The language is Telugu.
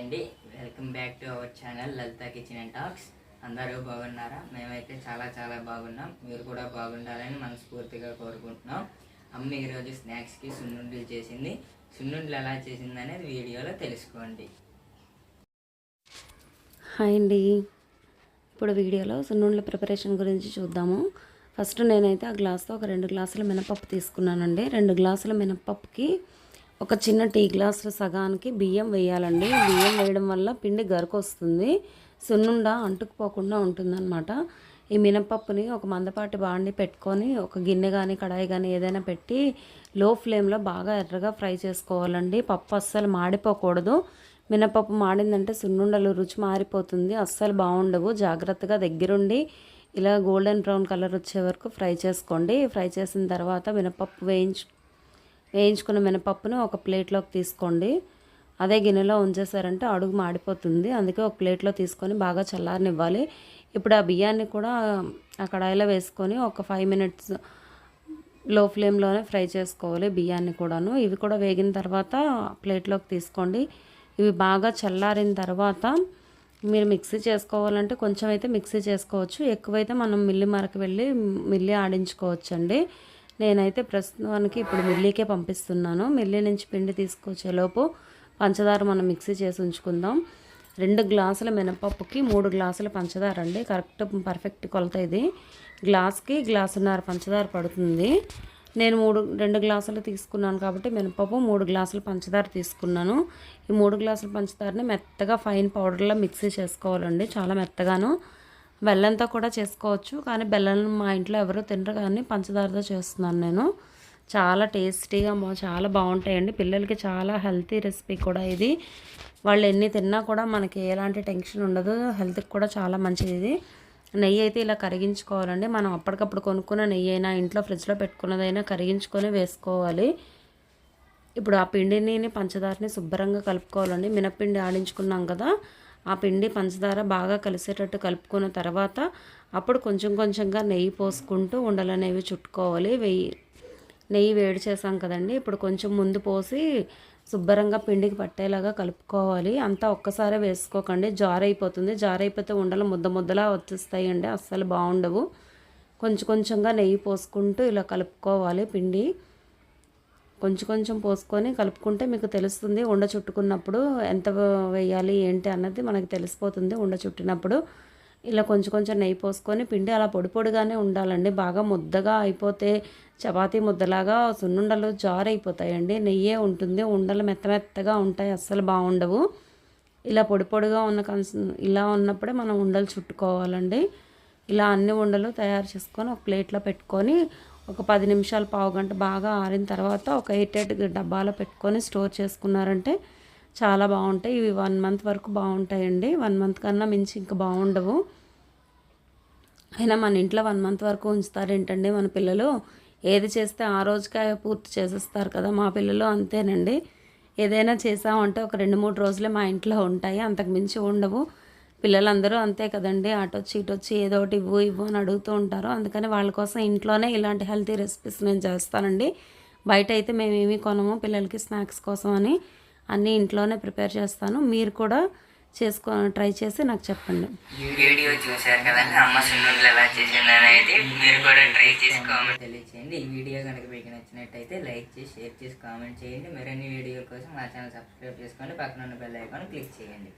అండి. Welcome back to our channel Lalitha kitchen and talks అందరూ బాగున్నారా? మేమైతే చాలా చాలా బాగున్నాం. మీరు కూడా బాగుండాలని మనస్ఫూర్తిగా కోరుకుంటున్నాం. అమ్మ ఈరోజు స్నాక్స్కి సున్నుండలు చేసింది. సున్నుండలు ఎలా చేసింది అనేది వీడియోలో తెలుసుకోండి. హాయ్ అండి. ఇప్పుడు వీడియోలో సున్నుండ్ల ప్రిపరేషన్ గురించి చూద్దాము. ఫస్ట్ నేనైతే ఆ గ్లాస్తో ఒక రెండు గ్లాసుల మినపప్పు తీసుకున్నానండి. రెండు గ్లాసుల మినపప్పుకి ఒక చిన్న టీ గ్లాసుల సగానికి బియ్యం వేయాలండి. బియ్యం వేయడం వల్ల పిండి గరకు వస్తుంది సున్నుండ అంటుకుపోకుండా ఉంటుందన్నమాట. ఈ మినపప్పుని ఒక మందపాటి బాండి పెట్టుకొని ఒక గిన్నె కానీ కడాయి కానీ ఏదైనా పెట్టి లో ఫ్లేమ్లో బాగా ఎర్రగా ఫ్రై చేసుకోవాలండి. పప్పు అస్సలు మాడిపోకూడదు. మినపప్పు మాడిందంటే సున్నుండలు రుచి మారిపోతుంది. అస్సలు బాగుండవు జాగ్రత్తగా దగ్గరుండి ఇలా గోల్డెన్ బ్రౌన్ కలర్ వచ్చే వరకు ఫ్రై చేసుకోండి. ఫ్రై చేసిన తర్వాత మినపప్పు వేయించు వేయించుకున్న మినపప్పును ఒక ప్లేట్లోకి తీసుకోండి. అదే గిన్నెలో ఉంచేసారంటే అడుగు మాడిపోతుంది. అందుకే ఒక ప్లేట్లో తీసుకొని బాగా చల్లారనివ్వాలి. ఇప్పుడు ఆ బియ్యాన్ని కూడా ఆ కడాయిలో వేసుకొని ఒక ఫైవ్ మినిట్స్లో ఫ్లేమ్లోనే ఫ్రై చేసుకోవాలి బియ్యాన్ని కూడాను. ఇవి కూడా వేగిన తర్వాత ప్లేట్లోకి తీసుకోండి. ఇవి బాగా చల్లారిన తర్వాత మీరు మిక్సీ చేసుకోవాలంటే కొంచెం అయితే మిక్సీ చేసుకోవచ్చు. ఎక్కువైతే మనం మిల్లి మరకు వెళ్ళి మిల్లి ఆడించుకోవచ్చు అండి నేనైతే ప్రస్తుతానికి ఇప్పుడు మిల్లీకే పంపిస్తున్నాను. మిల్లీ నుంచి పిండి తీసుకొచ్చేలోపు పంచదార మనం మిక్సీ చేసి ఉంచుకుందాం. రెండు గ్లాసుల మినపప్పుకి మూడు గ్లాసుల పంచదార అండి. కరెక్ట్ పర్ఫెక్ట్ కొలత ఇది. గ్లాస్కి గ్లాసున్నర పంచదార పడుతుంది. నేను మూడు రెండు గ్లాసులు తీసుకున్నాను కాబట్టి మినపప్పు మూడు గ్లాసులు పంచదార తీసుకున్నాను. ఈ మూడు గ్లాసుల పంచదారని మెత్తగా ఫైన్ పౌడర్లో మిక్సీ చేసుకోవాలండి. చాలా మెత్తగాను. బెల్లంతో కూడా చేసుకోవచ్చు. కానీ బెల్లం మా ఇంట్లో ఎవరు తినరు. కానీ పంచదారతో చేస్తున్నాను నేను. చాలా టేస్టీగా చాలా బాగుంటాయండి. పిల్లలకి చాలా హెల్తీ రెసిపీ కూడా ఇది. వాళ్ళు ఎన్ని తిన్నా కూడా మనకి ఎలాంటి టెన్షన్ ఉండదు. హెల్త్కి కూడా చాలా మంచిది. ఇది నెయ్యి అయితే ఇలా కరిగించుకోవాలండి. మనం అప్పటికప్పుడు కొనుక్కున్న నెయ్యి అయినా ఇంట్లో ఫ్రిడ్జ్లో పెట్టుకున్నదైనా కరిగించుకొని వేసుకోవాలి. ఇప్పుడు ఆ పిండిని పంచదారని శుభ్రంగా కలుపుకోవాలండి. మినప్పిండి ఆడించుకున్నాం కదా. ఆ పిండి పంచదార బాగా కలిసేటట్టు కలుపుకున్న తర్వాత అప్పుడు కొంచెం కొంచెంగా నెయ్యి పోసుకుంటూ ఉండలు అనేవి చుట్టుకోవాలి. వెయ్యి నెయ్యి వేడి చేసాం కదండి. ఇప్పుడు కొంచెం ముందు పోసి శుభ్రంగా పిండికి పట్టేలాగా కలుపుకోవాలి. అంతా ఒక్కసారే వేసుకోకండి. జారైపోతుంది. జారైపోతే ఉండలు ముద్ద ముద్దలా వచ్చేస్తాయి అండి అస్సలు బాగుండవు. కొంచెం కొంచెంగా నెయ్యి పోసుకుంటూ ఇలా కలుపుకోవాలి పిండి. కొంచెం కొంచెం పోసుకొని కలుపుకుంటే మీకు తెలుస్తుంది ఉండ చుట్టుకున్నప్పుడు ఎంత వేయాలి ఏంటి అన్నది మనకు తెలిసిపోతుంది ఉండ చుట్టినప్పుడు. ఇలా కొంచెం కొంచెం నెయ్యి పోసుకొని పిండి అలా పొడి పొడిగానే ఉండాలండి. బాగా ముద్దగా అయిపోతే చపాతీ ముద్దలాగా సున్నుండలు జారైపోతాయండి. నెయ్యే ఉంటుంది ఉండలు మెత్త మెత్తగా ఉంటాయి అస్సలు బాగుండవు. ఇలా పొడి పొడిగా ఉన్న కన్స్ ఇలా ఉన్నప్పుడే మనం ఉండలు చుట్టుకోవాలండి. ఇలా అన్ని ఉండలు తయారు చేసుకొని ఒక ప్లేట్లో పెట్టుకొని ఒక పది నిమిషాలు పావు గంట బాగా ఆరిన తర్వాత ఒక ఎయిట్ ఎయిట్ డబ్బాలో పెట్టుకొని స్టోర్ చేసుకున్నారంటే చాలా బాగుంటాయి. ఇవి వన్ మంత్ వరకు బాగుంటాయండి. వన్ మంత్ కన్నా మించి ఇంకా బాగుండవు. అయినా మన ఇంట్లో వన్ మంత్ వరకు ఉంచుతారేంటండి మన పిల్లలు? ఏది చేస్తే ఆ రోజుకే పూర్తి చేసేస్తారు కదా. మా పిల్లలు అంతేనండి. ఏదైనా చేసామంటే ఒక రెండు మూడు రోజులే మా ఇంట్లో ఉంటాయి. అంతకు మించి ఉండవు. పిల్లలందరూ అంతే కదండి అటొచ్చి ఇటొచ్చి ఏదో ఒకటి ఇవ్వు ఇవ్వు అని అడుగుతూ ఉంటారు. అందుకని వాళ్ళ కోసం ఇంట్లోనే ఇలాంటి హెల్తీ రెసిపీస్ నేను చేస్తానండి. బయట అయితే మేమేమి కొనము పిల్లలకి స్నాక్స్ కోసం అని అన్నీ ఇంట్లోనే ప్రిపేర్ చేస్తాను. మీరు కూడా చేసుకో ట్రై చేసి నాకు చెప్పండి. ఈ వీడియో చూశారు కదండి అమ్మ సున్నుండలు ఎలా చేసింది అనేది మీరు కూడా ట్రై చేసి కామెంట్ తెలియచేయండి. ఈ వీడియో కనుక మీకు నచ్చినట్టయితే లైక్ చేసి షేర్ చేసి కామెంట్ చేయండి. మరిన్ని వీడియో కోసం మా ఛానల్ సబ్స్క్రైబ్ చేసుకోండి. పక్కన ఉన్న బెల్ ఐకాన్ క్లిక్ చేయండి.